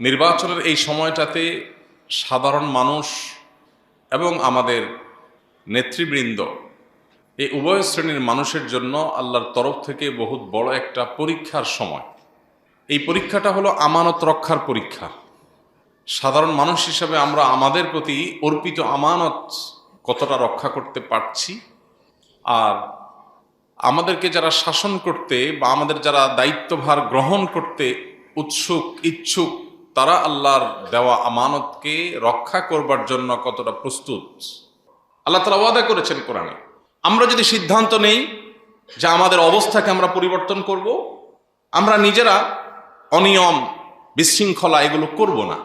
নির্বাচনের এই সময়টাতে সাধারণ মানুষ এবং আমাদের নেতৃবৃন্দ, এই উভয় শ্রেণির মানুষের জন্য আল্লাহর তরফ থেকে বহুত বড় একটা পরীক্ষার সময়। এই পরীক্ষাটা হলো আমানত রক্ষার পরীক্ষা। সাধারণ মানুষ হিসাবে আমরা আমাদের প্রতি অর্পিত আমানত কতটা রক্ষা করতে পারছি? আর আমাদেরকে যারা শাসন করতে বা আমাদের যারা দায়িত্বভার গ্রহণ করতে উৎসুক, ইচ্ছুক তারা আল্লাহর দেওয়া আমানতকে রক্ষা করবার জন্য কতটা প্রস্তুত? আল্লাহ তালা ওয়াদা করেছেন কোরআনে। আমরা যদি সিদ্ধান্ত নেই যে আমাদের অবস্থাকে আমরা পরিবর্তন করব, আমরা নিজেরা অনিয়ম, বিশৃঙ্খলা এগুলো করব না।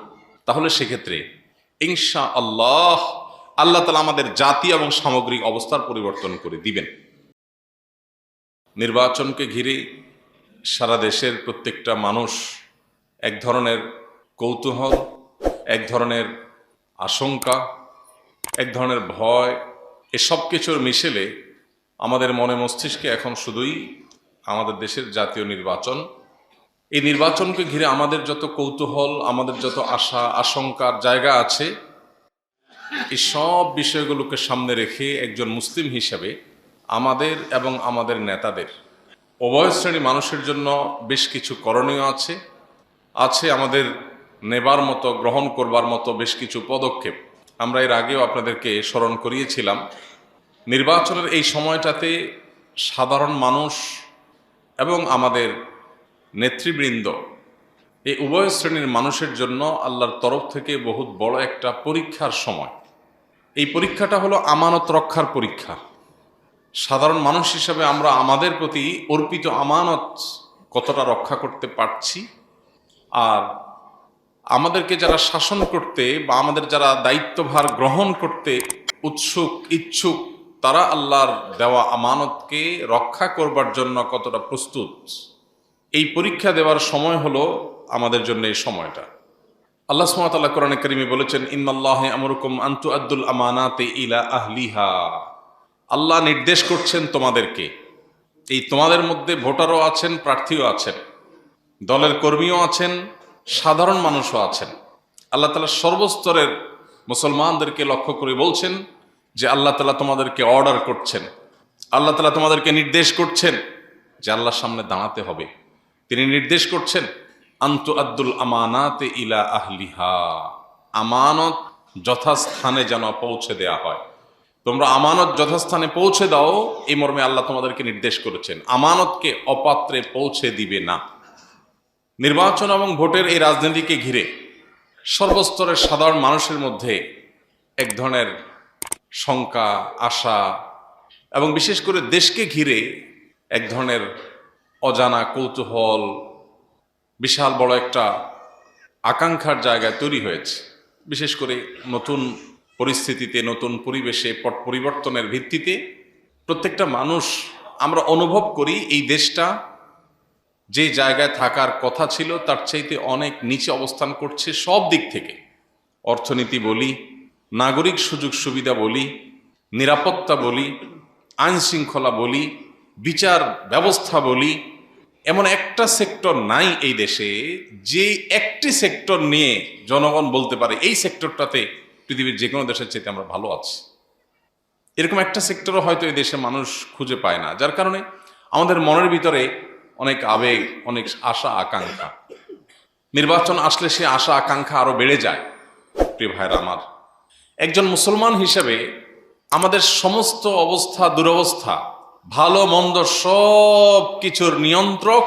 তাহলে সেক্ষেত্রে ইনশা আল্লাহ আল্লাহ তালা আমাদের জাতি এবং সামগ্রিক অবস্থার পরিবর্তন করে দিবেন। নির্বাচনকে ঘিরে সারা দেশের প্রত্যেকটা মানুষ এক ধরনের কৌতূহল, এক ধরনের আশঙ্কা, এক ধরনের ভয়, এসব কিছুর মিশেলে আমাদের মনে মস্তিষ্কে এখন শুধুই আমাদের দেশের জাতীয় নির্বাচন। এই নির্বাচনকে ঘিরে আমাদের যত কৌতূহল, আমাদের যত আশা, আশঙ্কার জায়গা আছে, এই সব বিষয়গুলোকে সামনে রেখে একজন মুসলিম হিসাবে আমাদের এবং আমাদের নেতাদের উভয় শ্রেণি মানুষের জন্য বেশ কিছু করণীয় আছে। আছে আমাদের নেবার মতো, গ্রহণ করবার মতো বেশ কিছু পদক্ষেপ আমরা এর আগেও আপনাদেরকে স্মরণ করিয়েছিলাম। নির্বাচনের এই সময়টাতে সাধারণ মানুষ এবং আমাদের নেতৃবৃন্দ এই উভয় শ্রেণির মানুষের জন্য আল্লাহর তরফ থেকে বহুত বড় একটা পরীক্ষার সময়। এই পরীক্ষাটা হলো আমানত রক্ষার পরীক্ষা। সাধারণ মানুষ হিসাবে আমরা আমাদের প্রতি অর্পিত আমানত কতটা রক্ষা করতে পারছি আর আমাদেরকে যারা শাসন করতে বা আমাদের যারা দায়িত্বভার গ্রহণ করতে উৎসুক, ইচ্ছুক, তারা আল্লাহর দেওয়া আমানতকে রক্ষা করবার জন্য কতটা প্রস্তুত? এই পরীক্ষা দেওয়ার সময় হলো আমাদের জন্য এই সময়টা। আল্লাহ সুমাতাল্লাহ কোরআন করিমে বলেছেন, ইন্নাল্লাহ আমরুকুম আন্তু আব্দুল আমানাতে ইলা আহলিহা। আল্লাহ নির্দেশ করছেন তোমাদেরকে। এই তোমাদের মধ্যে ভোটারও আছেন, প্রার্থীও আছেন। দলের কর্মীও আছেন সাধারণ মানুষও আছেন। আল্লাহ তালা সর্বস্তরের মুসলমানদেরকে লক্ষ্য করে বলছেন যে আল্লাহ তালা তোমাদেরকে অর্ডার করছেন। আল্লাহ তালা তোমাদেরকে নির্দেশ করছেন যে আল্লাহর সামনে দাঁড়াতে হবে। তিনি নির্দেশ করছেন, আন্তু আব্দুল আমানাতে ইলা আহলিহা। আমানত যথাস্থানে যেন পৌঁছে দেয়া হয়। তোমরা আমানত যথাস্থানে পৌঁছে দাও, এই মর্মে আল্লাহ তোমাদেরকে নির্দেশ করেছেন। আমানতকে অপাত্রে পৌঁছে দিবে না। নির্বাচন এবং ভোটের এই রাজনীতিকে ঘিরে সর্বস্তরের সাধারণ মানুষের মধ্যে এক ধরনের শঙ্কা, আশা এবং বিশেষ করে দেশকে ঘিরে এক ধরনের অজানা কৌতূহল, বিশাল বড় একটা আকাঙ্ক্ষার জায়গায় তৈরি হয়েছে। বিশেষ করে নতুন পরিস্থিতিতে, নতুন পরিবেশে, পট পরিবর্তনের ভিত্তিতে প্রত্যেকটা মানুষ আমরা অনুভব করি এই দেশটা যে জায়গায় থাকার কথা ছিল, তার চাইতে অনেক নিচে অবস্থান করছে সব দিক থেকে। অর্থনীতি বলি, নাগরিক সুযোগ সুবিধা বলি, নিরাপত্তা বলি, আইন শৃঙ্খলা বলি, বিচার ব্যবস্থা বলি, এমন একটা সেক্টর নাই এই দেশে যে একটি সেক্টর নিয়ে জনগণ বলতে পারে, এই সেক্টরটাতে পৃথিবীর যে কোনো দেশের চাইতে আমরা ভালো আছি। এরকম একটা সেক্টরও হয়তো এই দেশে মানুষ খুঁজে পায় না, যার কারণে আমাদের মনের ভিতরে অনেক আবেগ, অনেক আশা, আকাঙ্ক্ষা। নির্বাচন আসলে সে আশা, আকাঙ্ক্ষা আরও বেড়ে যায়, প্রিয় ভাইরা আমার। একজন মুসলমান হিসেবে আমাদের সমস্ত অবস্থা, দুরবস্থা, ভালো, মন্দ সব কিছুর নিয়ন্ত্রক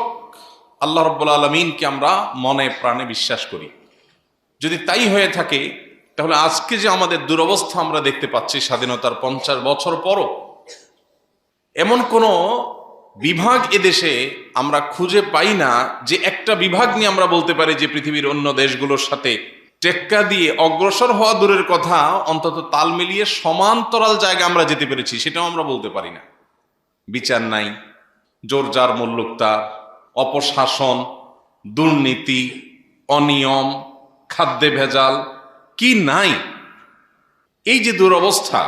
আল্লাহ রব্বুল আলমিনকে আমরা মনে প্রাণে বিশ্বাস করি। যদি তাই হয়ে থাকে, তাহলে আজকে যে আমাদের দুরবস্থা আমরা দেখতে পাচ্ছি স্বাধীনতার পঞ্চাশ বছর পরও, এমন কোনো বিভাগ এদেশে আমরা খুঁজে পাই না যে একটা বিভাগ নিয়ে আমরা বলতে পারি যে পৃথিবীর অন্য দেশগুলোর সাথে টেক্কা দিয়ে অগ্রসর হওয়া দূরের কথা, অন্তত তাল মিলিয়ে সমান্তরাল জায়গা আমরা যেতে পেরেছি, সেটাও আমরা বলতে পারি না। বিচার নাই, জোর যার মূল্যকতা অপশাসন, দুর্নীতি, অনিয়ম, খাদ্যে ভেজাল, কি নাই? এই যে দুরবস্থা,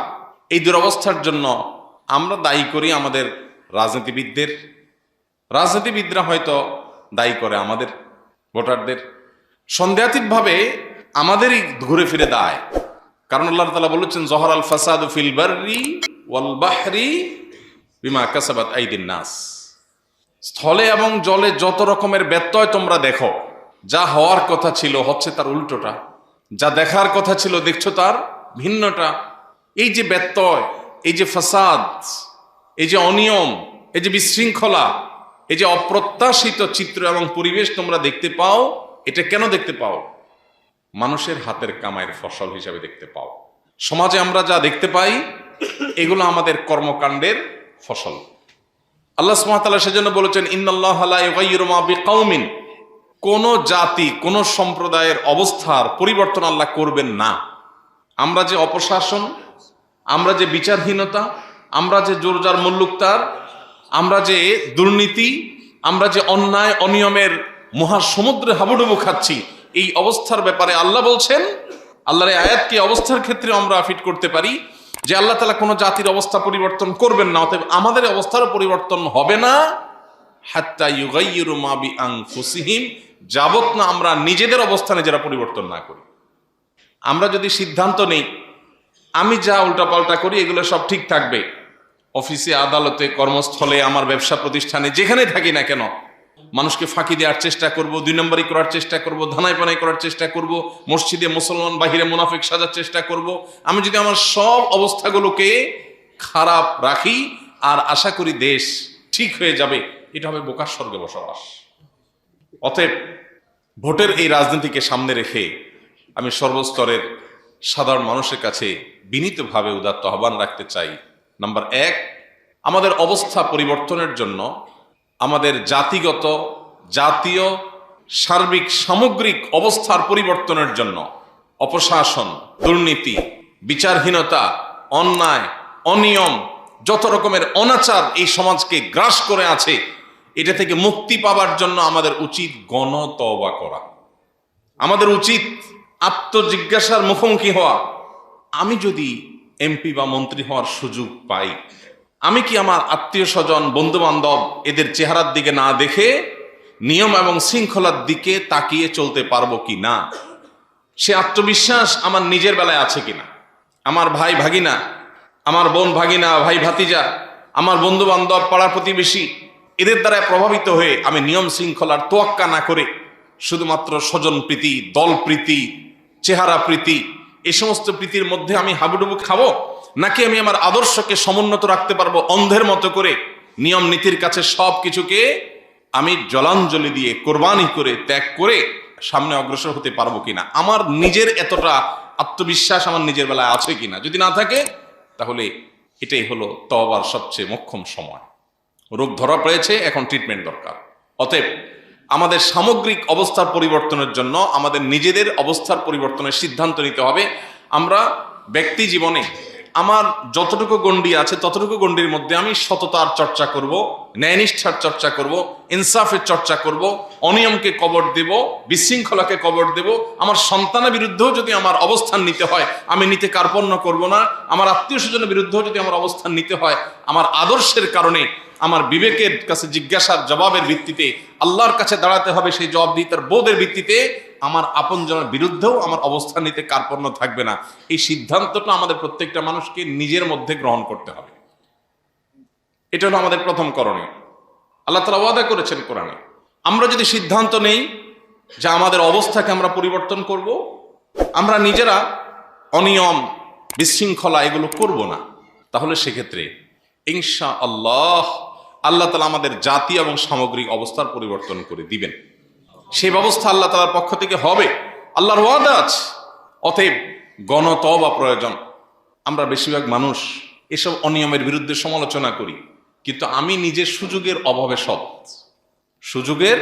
এই দুরবস্থার জন্য আমরা দায়ী করি আমাদের রাজনীতিবিদদের। রাজনীতিবিদরা হয়তো দায়ী করে আমাদের, ভোটারদের। সন্দেহাতীতভাবে আমাদেরই ঘুরে ফিরে দায়। কারণ আল্লাহ তালা বলেছেন, জহর আল ফাসাদ ফিল বাররি ওয়াল বাহরি বিমা কাসাবাত আইদিন নাস। স্থলে এবং জলে যত রকমের ব্যত্যয় তোমরা দেখো, যা হওয়ার কথা ছিল হচ্ছে তার উল্টোটা। যা দেখার কথা ছিল দেখছ তার ভিন্নটা। এই যে ব্যত্যয়, এই যে ফাসাদ এই যে অনিয়ম, এই যে বিশৃঙ্খলা, এই যে অপ্রত্যাশিত চিত্র এবং পরিবেশ তোমরা দেখতে পাও, এটা কেন দেখতে পাও? মানুষের হাতের কামাইয়ের ফসল হিসাবে দেখতে পাও। সমাজে আমরা যা দেখতে পাই, এগুলো আমাদের কর্মকাণ্ডের ফসল। আল্লাহ সুবহানাহু সেজন্য বলেছেন বিকাউমিন কোন জাতি, কোন সম্প্রদায়ের অবস্থার পরিবর্তন আল্লাহ করবেন না। আমরা যে অপশাসন, আমরা যে বিচারহীনতা আমরা যে জোরজার মুল্লুকতার আমরা যে দুর্নীতি, আমরা যে অন্যায়, অনিয়মের মহাসমুদ্রে হাবুডুবু খাচ্ছি, এই অবস্থার ব্যাপারে আল্লাহ বলছেন, আল্লাহর আয়াতকে অবস্থার ক্ষেত্রে আমরা ফিট করতে পারি যে আল্লাহ তালা কোনো জাতির অবস্থা পরিবর্তন করবেন না, অতএব আমাদের অবস্থারও পরিবর্তন হবে না। হাত্তা ইউগাইয়িরু মা বিআনফুসিহিম যাবত না আমরা নিজেদের অবস্থানে যারা পরিবর্তন না করি। আমরা যদি সিদ্ধান্ত নেই, আমি যা উল্টাপাল্টা করি, এগুলো সব ঠিক থাকবে। অফিসে আদালতে কর্মস্থলে আমার ব্যবসা প্রতিষ্ঠানে যেখানে থাকি না কেন, মানুষকে ফাঁকি দেওয়ার চেষ্টা করব, দুই নম্বরই করার চেষ্টা করব ধানাই পানাই করার চেষ্টা করব, মসজিদে মুসলমান বাহিরে মুনাফিক সাজার চেষ্টা করব। আমি যদি আমার সব অবস্থাগুলোকে খারাপ রাখি, আর আশা করি দেশ ঠিক হয়ে যাবে, এটা হবে বোকার স্বর্গে বসবাস। অতএব ভোটের এই রাজনীতিকে সামনে রেখে আমি সর্বস্তরের সাধারণ মানুষের কাছে বিনীতভাবে উদাত্ত আহ্বান রাখতে চাই। নাম্বার এক, আমাদের অবস্থা পরিবর্তনের জন্য আমাদের জাতিগত, জাতীয়, সার্বিক, সামগ্রিক অবস্থার পরিবর্তনের জন্য অপশাসন, দুর্নীতি, বিচারহীনতা, অন্যায়, অনিয়ম, যত রকমের অনাচার এই সমাজকে গ্রাস করে আছে, এটা থেকে মুক্তি পাবার জন্য আমাদের উচিত গণতবা করা। আমাদের উচিত আত্মজিজ্ঞাসার মুখোমুখি হওয়া। আমি যদি এমপি বা মন্ত্রী হওয়ার সুযোগ পাই। আমি কি আমার আত্মীয় স্বজন বন্ধু বান্ধব এদের চেহারার দিকে না দেখে নিয়ম এবং শৃঙ্খলার দিকে তাকিয়ে চলতে পারব কি না? সে আত্মবিশ্বাস আমার নিজের বেলায় আছে কিনা আমার ভাই ভাগিনা, আমার বোন ভাগিনা, ভাই ভাতিজা, আমার বন্ধু বান্ধব পাড়া প্রতিবেশী, এদের দ্বারা প্রভাবিত হয়ে আমি নিয়ম শৃঙ্খলার তোয়াক্কা না করে শুধুমাত্র স্বজন প্রীতি, দল প্রীতি, চেহারা প্রীতি এই সমস্ত প্রীতির মধ্যে আমি হাবুডুবু খাব? নাকি আমি আমার আদর্শকে সমুন্নত রাখতে পারব অন্ধের মতো করে? নিয়ম নীতির কাছে সব কিছুকে আমি জলাঞ্জলি দিয়ে, কোরবানি করে, ত্যাগ করে সামনে অগ্রসর হতে পারব কিনা? আমার নিজের এতটা আত্মবিশ্বাস আমার নিজের বেলায় আছে কিনা? যদি না থাকে, তাহলে এটাই হলো তবার সবচেয়ে মক্ষম সময়। রোগ ধরা পড়েছে, এখন ট্রিটমেন্ট দরকার। অতএব আমাদের সামগ্রিক অবস্থার পরিবর্তনের জন্য আমাদের নিজেদের অবস্থার পরিবর্তনের সিদ্ধান্ত নিতে হবে। আমরা ব্যক্তি জীবনে আমার যতটুকু গণ্ডি আছে ততটুকু গণ্ডির মধ্যে আমি সততার চর্চা করব, ন্যায়নিষ্ঠার চর্চা করব, ইনসাফের চর্চা করব, অনিয়মকে কবর দেব, বিশৃঙ্খলাকে কবর দেব। আমার সন্তানের বিরুদ্ধেও যদি আমার অবস্থান নিতে হয়, আমি নিতে কার্পণ্য করব না। আমার আত্মীয় স্বজনের বিরুদ্ধেও যদি আমার অবস্থান নিতে হয়, আমার আদর্শের কারণে আমার বিবেকের কাছে জিজ্ঞাসার জবাবের ভিত্তিতে আল্লাহর কাছে দাঁড়াতে হবে, সেই জবাব দিয়ে তার বোধের ভিত্তিতে আমার আপনজনের বিরুদ্ধেও আমার অবস্থান নিতে কার্পণ্য থাকবে না। এই সিদ্ধান্তটা আমাদের প্রত্যেকটা মানুষকে নিজের মধ্যে গ্রহণ করতে হবে। এটা হলো আমাদের প্রথম করণীয়। আল্লাহ তালা ওয়াদা করেছেন কোরআনে, আমরা যদি সিদ্ধান্ত নেই যে আমাদের অবস্থাকে আমরা পরিবর্তন করব, আমরা নিজেরা অনিয়ম, বিশৃঙ্খলা এগুলো করব না। তাহলে সেক্ষেত্রে ইনশা আল্লাহ আল্লাহ তালা আমাদের জাতি এবং সামগ্রিক অবস্থার পরিবর্তন করে দিবেন। সেই ব্যবস্থা আল্লাহ তালার পক্ষ থেকে হবে। আল্লাহর ওয়াদা আছে। অতএব গণতবা প্রয়োজন। আমরা বেশিরভাগ মানুষ এসব অনিয়মের বিরুদ্ধে সমালোচনা করি। কিন্তু আমি নিজের সুযোগের অভাবে সৎ। সুযোগের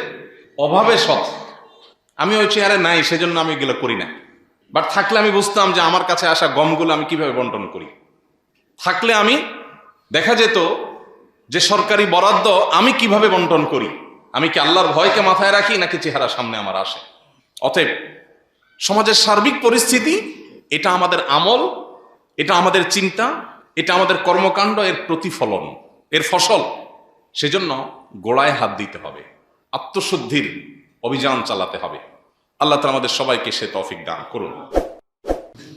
অভাবে সৎ। আমি ওই চেয়ারে নাই, সেজন্য আমি এগুলো করি না। বাট থাকলে আমি বুঝতাম যে আমার কাছে আসা গমগুলো আমি কীভাবে বন্টন করি। থাকলে আমি দেখা যেত যে সরকারি বরাদ্দ আমি কীভাবে বন্টন করি? আমি কি আল্লাহর ভয়কে মাথায় রাখি নাকি চেহারা সামনে আমার আসে? অতএব সমাজের সার্বিক পরিস্থিতি, এটা আমাদের আমল, এটা আমাদের চিন্তা, এটা আমাদের কর্মকাণ্ড, এর প্রতিফলন, এর ফসল। সেজন্য গোড়ায় হাত দিতে হবে, আত্মশুদ্ধির অভিযান চালাতে হবে। আল্লাহ তালা আমাদের সবাইকে সে তফিক দান করুন।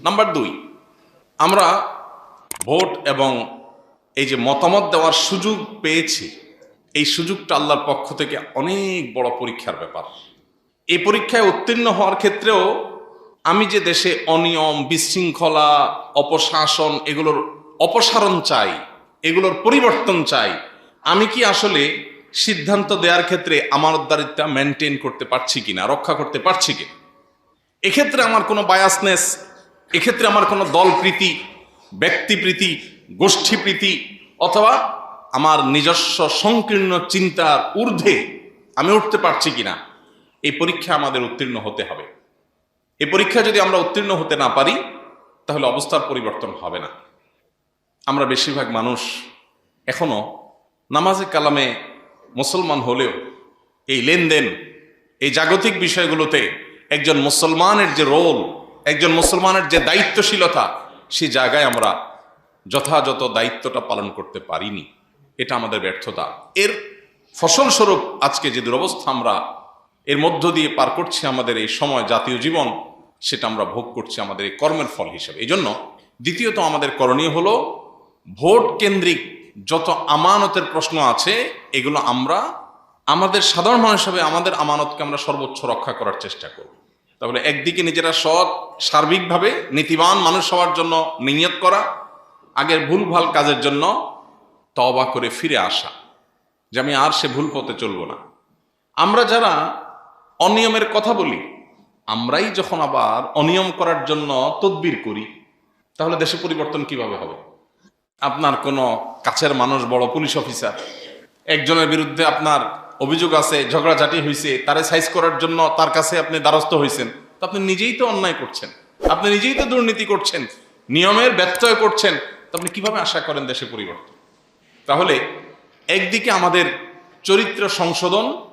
নাম্বার দুই, আমরা ভোট এবং এই যে মতামত দেওয়ার সুযোগ পেয়েছি, এই সুযোগটা আল্লাহর পক্ষ থেকে অনেক বড় পরীক্ষার ব্যাপার। এই পরীক্ষায় উত্তীর্ণ হওয়ার ক্ষেত্রেও আমি যে দেশে অনিয়ম, বিশৃঙ্খলা, অপশাসন এগুলোর অপসারণ চাই, এগুলোর পরিবর্তন চাই, আমি কি আসলে সিদ্ধান্ত দেওয়ার ক্ষেত্রে আমার আমানতদারিত্বটা মেনটেন করতে পারছি কিনা, রক্ষা করতে পারছি কিনা? এক্ষেত্রে আমার কোনো বায়াসনেস এক্ষেত্রে আমার কোনো দলপ্রীতি ব্যক্তিপ্রীতি গোষ্ঠীপ্রীতি অথবা আমার নিজস্ব সংকীর্ণ চিন্তার ঊর্ধ্বে আমি উঠতে পারছি কিনা, এই পরীক্ষা আমাদের উত্তীর্ণ হতে হবে। এই পরীক্ষা যদি আমরা উত্তীর্ণ হতে না পারি, তাহলে অবস্থার পরিবর্তন হবে না। আমরা বেশিরভাগ মানুষ এখনও নামাজে কালামে মুসলমান হলেও এই লেনদেন, এই জাগতিক বিষয়গুলোতে একজন মুসলমানের যে রোল, একজন মুসলমানের যে দায়িত্বশীলতা, সে জায়গায় আমরা যথাযথ দায়িত্বটা পালন করতে পারিনি। এটা আমাদের ব্যর্থতা। এর ফসলস্বরূপ আজকে যে দুরবস্থা আমরা এর মধ্য দিয়ে পার করছি আমাদের এই সময়, জাতীয় জীবন, সেটা আমরা ভোগ করছি আমাদের এই কর্মের ফল হিসেবে। এই জন্য দ্বিতীয়ত আমাদের করণীয় হলো ভোট কেন্দ্রিক যত আমানতের প্রশ্ন আছে, এগুলো আমরা আমাদের সাধারণ মানুষ হিসাবে আমাদের আমানতকে আমরা সর্বোচ্চ রক্ষা করার চেষ্টা করব। তাহলে একদিকে নিজেরা সৎ, সার্বিকভাবে নীতিবান মানুষ হওয়ার জন্য নিয়ত করা আগের ভুলভাল কাজের জন্য তবা করে ফিরে আসা, যে আমি আর সে ভুল পথে চলবো না। আমরা যারা অনিয়মের কথা বলি, আমরাই যখন আবার অনিয়ম করার জন্য তদবির করি, তাহলে দেশে পরিবর্তন কীভাবে হবে? আপনার কোনো কাছের মানুষ, বড় পুলিশ অফিসার, একজনের বিরুদ্ধে আপনার অভিযোগ আছে, ঝগড়াঝাটি হয়েছে তারে সাইজ করার জন্য তার কাছে আপনি দ্বারস্থ হয়েছেন তো আপনি নিজেই তো অন্যায় করছেন। আপনি নিজেই তো দুর্নীতি করছেন, নিয়মের ব্যত্যয় করছেন তো আপনি কীভাবে আশা করেন দেশে পরিবর্তন? তাহলে একদিকে আমাদের চরিত্র সংশোধন,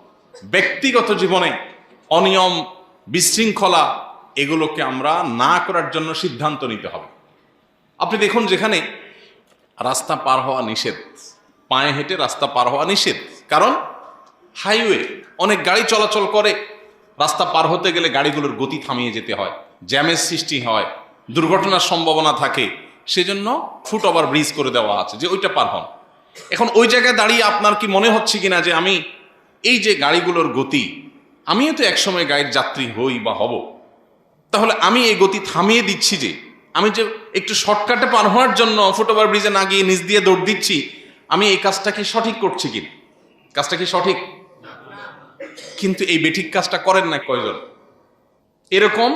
ব্যক্তিগত জীবনে অনিয়ম, বিশৃঙ্খলা, এগুলোকে আমরা না করার জন্য সিদ্ধান্ত নিতে হবে। আপনি দেখুন যেখানে রাস্তা পার হওয়া নিষেধ, পায়ে হেঁটে রাস্তা পার হওয়া নিষেধ। কারণ হাইওয়ে, অনেক গাড়ি চলাচল করে, রাস্তা পার হতে গেলে গাড়িগুলোর গতি থামিয়ে যেতে হয়, জ্যামের সৃষ্টি হয়, দুর্ঘটনার সম্ভাবনা থাকে। সেজন্য ফুট ওভার ব্রিজ করে দেওয়া আছে, যে ওইটা পার হন। এখন ওই জায়গায় দাঁড়িয়ে আপনার কি মনে হচ্ছে কিনা যে আমি এই যে গাড়িগুলোর গতি, আমিও তো একসময় গাড়ির যাত্রী হই বা হব। তাহলে আমি এই গতি থামিয়ে দিচ্ছি যে, আমি যে একটু শর্টকাটে পার হওয়ার জন্য ফুট ওভার ব্রিজে না গিয়ে নিজ দিয়ে দৌড় দিচ্ছি, আমি এই কাজটা কি সঠিক করছি কি কাজটা কি সঠিক? কিন্তু এই বেঠিক কাজটা করেন না কয়জন? এরকম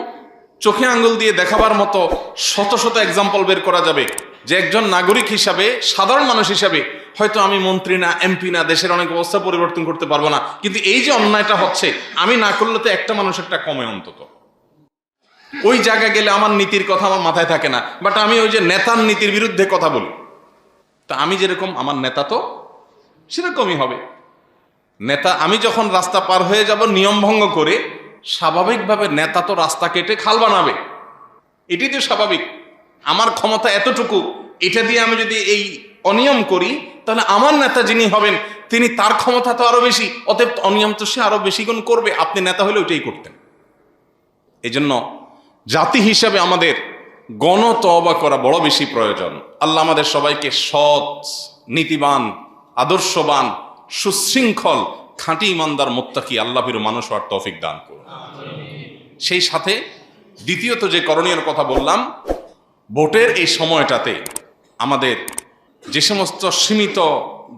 চোখে আঙ্গুল দিয়ে দেখাবার মতো শত শত এক্সাম্পল বের করা যাবে। যে একজন নাগরিক হিসাবে, সাধারণ মানুষ হিসাবে, হয়তো আমি মন্ত্রী না, এমপি না, দেশের অনেক অবস্থা পরিবর্তন করতে পারব না। কিন্তু এই যে অন্যায়টা হচ্ছে, আমি না করলে তো একটা মানুষেরটা কমে অন্তত। ওই জায়গায় গেলে আমার নীতির কথা আমার মাথায় থাকে না বাট আমি ওই যে নেতার নীতির বিরুদ্ধে কথা বলি। তা আমি যেরকম, আমার নেতা তো সেরকমই হবে। নেতা, আমি যখন রাস্তা পার হয়ে যাব, নিয়ম ভঙ্গ করে স্বাভাবিকভাবে নেতা তো রাস্তা কেটে খাল বানাবে। এটাই তো স্বাভাবিক। আমার ক্ষমতা এতটুকু, এটা দিয়ে আমি যদি এই অনিয়ম করি, তাহলে আমার নেতা যিনি হবেন, তিনি তার ক্ষমতা তো আরও বেশি, অতএব অনিয়ম তো সে আরও বেশি গুণ করবে। আপনি নেতা হলে ওইটাই করতেন। এই জন্য জাতি হিসাবে আমাদের গণতবা করা বড় বেশি প্রয়োজন। আল্লাহ আমাদের সবাইকে সৎ, নীতিবান, আদর্শবান, সুশৃঙ্খল খাঁটি ইমানদার মোত্তাকি আল্লাহির মানুষ হওয়ার তৌফিক দান করুন। সেই সাথে দ্বিতীয়ত যে করণীয় কথা বললাম, ভোটের এই সময়টাতে আমাদের যে সমস্ত সীমিত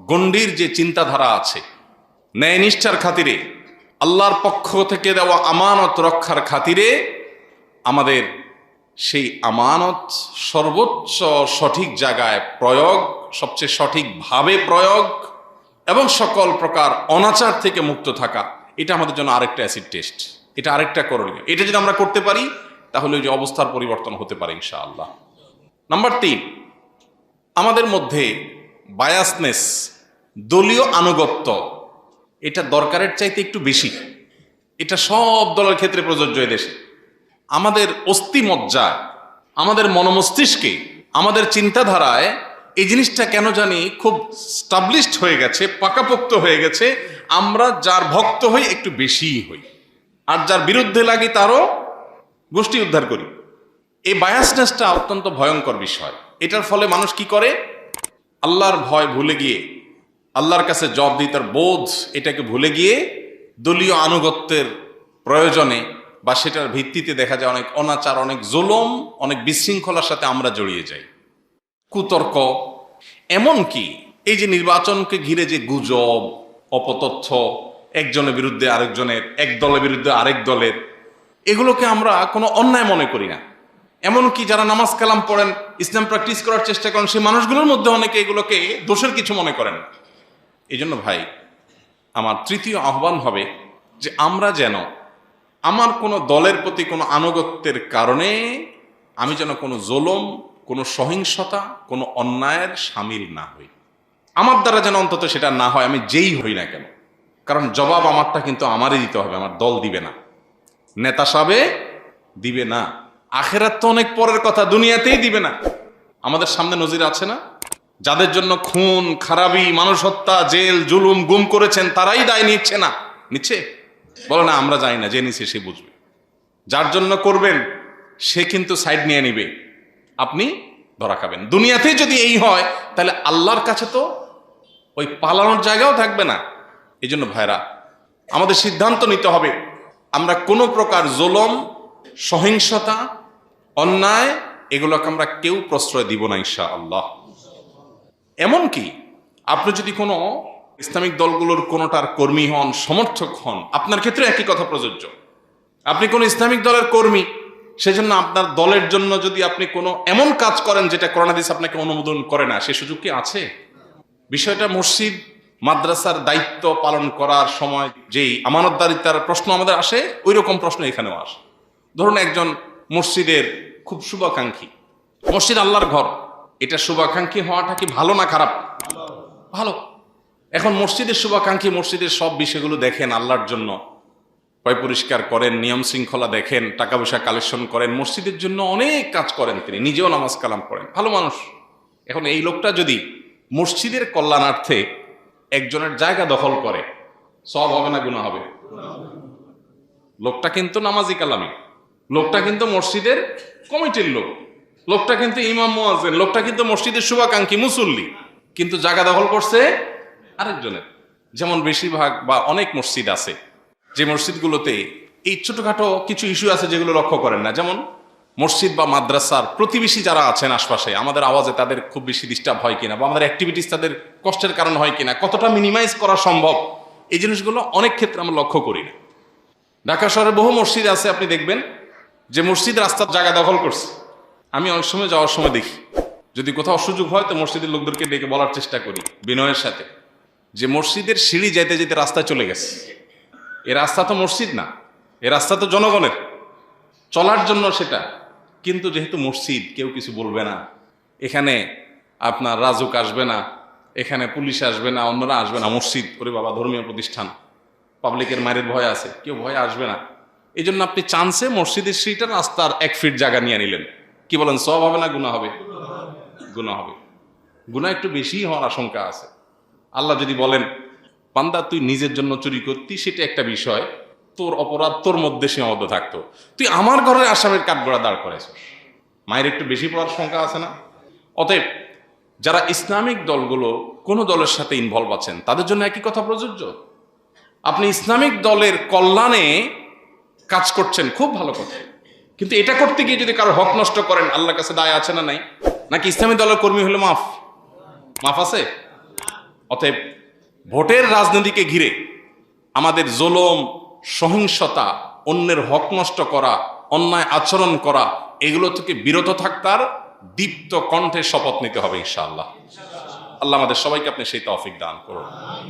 গণ্ডির যে চিন্তাধারা আছে ন্যায়নিষ্ঠার খাতিরে, আল্লাহর পক্ষ থেকে দেওয়া আমানত রক্ষার খাতিরে আমাদের সেই আমানত সর্বোচ্চ সঠিক জায়গায় প্রয়োগ, সবচেয়ে সঠিকভাবে প্রয়োগ এবং সকল প্রকার অনাচার থেকে মুক্ত থাকা, এটা আমাদের জন্য আরেকটা অ্যাসিড টেস্ট এটা আরেকটা করণীয়। এটা যদি আমরা করতে পারি, তাহলে ওই যে অবস্থার পরিবর্তন হতে পারে ইনশাআল্লাহ। নাম্বার তিন, আমাদের মধ্যে বায়াসনেস দলীয় আনুগত্য, এটা দরকারের চাইতে একটু বেশি। এটা সব দলের ক্ষেত্রে প্রযোজ্য দেশে। আমাদের অস্থিমজ্জা আমাদের মনমস্তিষ্কে, আমাদের চিন্তাধারায় এই জিনিসটা কেন জানি খুব স্টাবলিশড হয়ে গেছে, পাকাপোক্ত হয়ে গেছে। আমরা যার ভক্ত হই, একটু বেশিই হই। আর যার বিরুদ্ধে লাগি, তারও গোষ্ঠী উদ্ধার করি। এই বায়াসনেসটা অত্যন্ত ভয়ঙ্কর বিষয়। এটার ফলে মানুষ কি করে? আল্লাহর ভয় ভুলে গিয়ে, আল্লাহর কাছে জব দিই, তার বোধ এটাকে ভুলে গিয়ে দলীয় আনুগত্যের প্রয়োজনে বা সেটার ভিত্তিতে দেখা যায় অনেক অনাচার, অনেক জুলম, অনেক বিশৃঙ্খলার সাথে আমরা জড়িয়ে যাই। কুতর্ক। এমন কি এই যে নির্বাচনকে ঘিরে যে গুজব, অপতথ্য, একজনের বিরুদ্ধে আরেকজনের, এক দলের বিরুদ্ধে আরেক দলের, এগুলোকে আমরা কোনো অন্যায় মনে করি না। এমনকি যারা নামাজ কালাম পড়েন, ইসলাম প্র্যাকটিস করার চেষ্টা করেন, সেই মানুষগুলোর মধ্যে অনেকে এগুলোকে দোষের কিছু মনে করেন এই জন্য ভাই, আমার তৃতীয় আহ্বান হবে যে আমরা যেন আমার কোনো দলের প্রতি কোনো আনুগত্যের কারণে আমি যেন কোনো জোলম কোনো সহিংসতা, কোনো অন্যায়ের সামিল না হই। আমার দ্বারা যেন অন্তত সেটা না হয়, আমি যেই হই না কেন। কারণ জবাব আমারটা কিন্তু আমারই দিতে হবে, আমার দল দিবে না। নেতা সাবে দিবে না। আখেরাত তো অনেক পরের কথা, দুনিয়াতেই দিবে না। আমাদের সামনে নজির আছে না? যাদের জন্য খুন, খারাপি মানুষ হত্যা জেল, জুলুম, গুম করেছেন, তারাই দায় নিচ্ছে না। নিচ্ছে? বলো না, আমরা জানি না, যে নিচ্ছে সে বুঝবে। যার জন্য করবেন, সে কিন্তু সাইড নিয়ে নিবে। আপনি ধরা খাবেন। দুনিয়াতেই যদি এই হয়, তাহলে আল্লাহর কাছে তো ওই পালানোর জায়গাও থাকবে না। এই জন্য ভাইরা, আমাদের সিদ্ধান্ত নিতে হবে, আমরা কোনো প্রকার জোলম, সহিংসতা, অন্যায়, এগুলোকে আমরা কেউ প্রশ্রয় দিব না ইনশা আল্লাহ এমনকি আপনি যদি কোনো ইসলামিক দলগুলোর কোনোটার কর্মী হন, সমর্থক হন, আপনার ক্ষেত্রে একই কথা প্রযোজ্য। আপনি কোনো ইসলামিক দলের কর্মী সেজন্য আপনার দলের জন্য যদি আপনি কোনো এমন কাজ করেন যেটা করোনাদিস আপনাকে অনুমোদন করে না, সে সুযোগ কি আছে? বিষয়টা মসজিদ, মাদ্রাসার দায়িত্ব পালন করার সময় যেই আমানতদারিতার প্রশ্ন আমাদের আসে ওই রকম প্রশ্ন এখানেও আসে। ধরুন একজন মসজিদের খুব শুভাকাঙ্ক্ষী। মসজিদ আল্লাহর ঘর, এটা শুভাকাঙ্ক্ষী হওয়াটা কি ভালো না খারাপ? ভালো। এখন মসজিদের শুভাকাঙ্ক্ষী, মসজিদের সব বিষয়গুলো দেখেন আল্লাহর জন্য। পয় পরিষ্কার করেন, নিয়ম শৃঙ্খলা দেখেন টাকা পয়সা কালেকশন করেন, মসজিদের জন্য অনেক কাজ করেন তিনি, নিজেও নামাজ কালাম করেন। ভালো মানুষ। এখন এই লোকটা যদি মসজিদের কল্যাণার্থে একজনের জায়গা দখল করে, সব হবে না গুণা হবে? লোকটা কিন্তু নামাজি কালামি। লোকটা কিন্তু মসজিদের কমিটির লোক। লোকটা কিন্তু ইমাম মোয়াজেন লোকটা কিন্তু মসজিদের শুভাকাঙ্ক্ষী, মুসল্লি। কিন্তু জায়গা দখল করছে আরেকজনের। যেমন বেশিরভাগ বা অনেক মসজিদ আছে যে মসজিদগুলোতে এই ছোটোখাটো কিছু ইস্যু আছে যেগুলো লক্ষ্য করেন না। যেমন মসজিদ বা মাদ্রাসার প্রতিবেশী যারা আছেন আশপাশে, আমাদের আওয়াজে তাদের খুব বেশি ডিস্টার্ব হয় কিনা বা আমাদের অ্যাক্টিভিটিস তাদের কষ্টের কারণ হয় কিনা, কতটা মিনিমাইজ করা সম্ভব, এই জিনিসগুলো অনেক ক্ষেত্রে আমরা লক্ষ্য করি না। ঢাকা শহরে বহু মসজিদ আছে, আপনি দেখবেন, যে মসজিদ রাস্তার জায়গা দখল করছে। আমি অনেক সময় যাওয়ার সময় দেখি, যদি কোথাও সুযোগ হয় তো মসজিদের লোকদেরকে ডেকে বলার চেষ্টা করি বিনয়ের সাথে, যে মসজিদের সিঁড়ি যেতে যেতে রাস্তায় চলে গেছে। এ রাস্তা তো মসজিদ না, এ রাস্তা তো জনগণের। চলার জন্য সেটা। কিন্তু যেহেতু মসজিদ, কেউ কিছু বলবে না। এখানে আপনার রাজুক আসবে না, এখানে পুলিশ আসবে না, অন্যরা আসবে না। মসজিদ করে বাবা, ধর্মীয় প্রতিষ্ঠান। পাবলিকের মায়ের ভয় আছে, কেউ ভয় আসবে না। এই জন্য আপনি চান্সে মসজিদের সিঁড়িটা রাস্তার এক ফিট জায়গা নিয়ে নিলেন। কি বলেন সব হবে না গুণা হবে? গুণা হবে। গুণা একটু বেশি হওয়ার আশঙ্কা আছে। আল্লাহ যদি বলেন পান্দা তুই নিজের জন্য চুরি করতি, সেটা একটা বিষয়। তোর অপরাধ তোর মধ্যে সীমাবদ্ধ থাকতো। তুই আমার ঘরের আসামের কাঠগড়া দাঁড় করেছ মায়ের একটু বেশি পড়ার সংখ্যা আছে না? অতএব, যারা ইসলামিক দলগুলো কোনো দলের সাথে ইনভলভ আছেন, তাদের জন্য একই কথা প্রযোজ্য? আপনি ইসলামিক দলের কল্যাণে কাজ করছেন, খুব ভালো কথা। কিন্তু এটা করতে গিয়ে যদি কারও হক নষ্ট করেন, আল্লাহর কাছে দায় আছে না নাই? নাকি ইসলামী দলের কর্মী হলে মাফ? মাফ আছে? অতএব ভোটের রাজনীতিকে ঘিরে আমাদের জোলম, সহিংসতা, অন্যের হক নষ্ট করা, অন্যায় আচরণ করা, এগুলো থেকে বিরত থাকতার দীপ্ত কণ্ঠে শপথ নিতে হবে ইনশাআল্লাহ। আল্লাহ আমাদের সবাইকে আপনি সেই তৌফিক দান করুন।